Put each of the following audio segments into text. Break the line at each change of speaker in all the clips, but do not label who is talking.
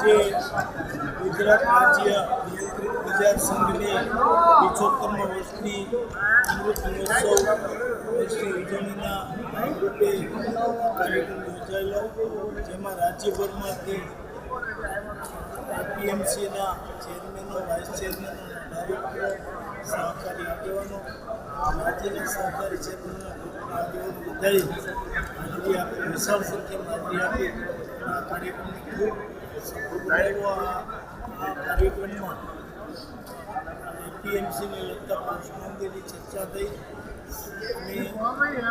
આજે ગુજરાત રાજ્ય નિયંત્રિત બજાર સંઘની પિછોતરમા વર્ષની અમૃત મહોત્સવ વર્ષની ઉજવણીના ભાગરૂપે કાર્યક્રમ યોજાયેલો. જેમાં રાજ્યભરમાંથી એપીએમસીના ચેરમેનો, વાઇસ ચેરમેનો ડાયરેક્ટરો સહકારી આગેવાનો રાજ્યના સહકારી ક્ષેત્રના આગેવાનો બધાએ હાજરી આપી. વિશાળ સંખ્યામાં આપી. આ કાર્યક્રમની ખૂબ આ આ એપીએમસીને અંગેની ચર્ચા થઈ અને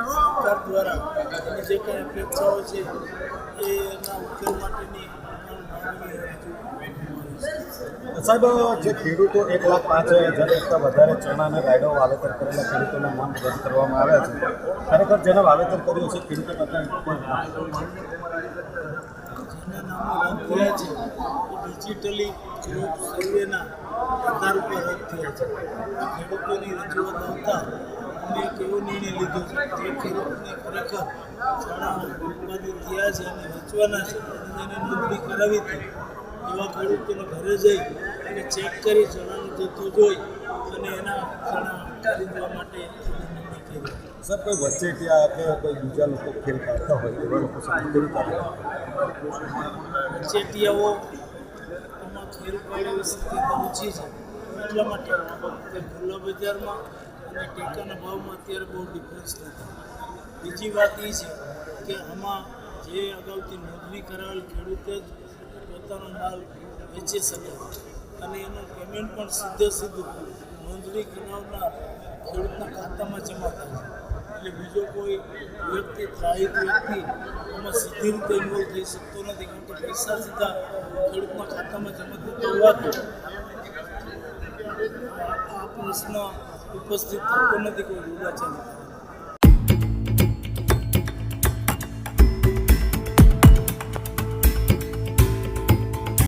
સરકાર દ્વારા એની જે કંઈ અપેક્ષાઓ છે એના ઉકેલ માટેની
સાહેબ, જે ખેડૂતો એક લાખ પાંચ હજાર કરતાં વધારે ચણાના ગાયડો વાવેતર કરેલા ખેડૂતોના નામ રદ કરવામાં આવ્યા છે. ખરેખર જેને વાવેતર કર્યું છે ખેડૂતો કરતાં
જેના નામો રદ થયા છે. એ ડિજિટલી ગ્રુપ સર્વેના આધાર ઉપર રદ થયા છે. ખેડૂતોની રજૂઆત આવતા અમે એક એવો નિર્ણય લીધો છે? જે ખેડૂતને ખરેખર ચણા ઉત્પાદિત થયા છે અને વેચવાના છે અને નોંધણી કરાવી હતી, એવા ખેડૂતોને ઘરે જઈ અને ચેક કરી ચણાનો જથ્થો જોઈ અને એના ચણા ખરીદવા માટે નિર્ણય કર્યો
સર, કોઈ વચ્ચે ત્યાં કે કોઈ બીજા લોકો ખેલ કરતા હોય, એવા લોકો સાથે કેવી કાર્યવાહી
ચેટિયાઓ એમાં ખેલ પાડે સ્થિતિ ઓછી છે એટલા માટે કે ખુલ્લા બજારમાં અને ટેકાના ભાવમાં અત્યારે બહુ ડિફરન્સ નથી બીજી વાત એ છે કે આમાં જે અગાઉથી નોંધણી કરાવેલ ખેડૂતે જ પોતાનો માલ વેચી શકે અને એનું પેમેન્ટ પણ સીધે સીધું નોંધણી કરાવનાર ખેડૂતના ખાતામાં જમા થાય એટલે બીજો કોઈ વ્યક્તિ ત્રાહિત વ્યક્તિ એમાં સીધી રીતે ઇન્વોલ્વ થઈ શકતો નથી કારણ કે પૈસા સીધા ખેડૂતના ખાતામાં જમા થતા હોવાથી આ પ્રશ્ન ઉપસ્થિત થતો નથી, કોઈ રૂડા ચાલી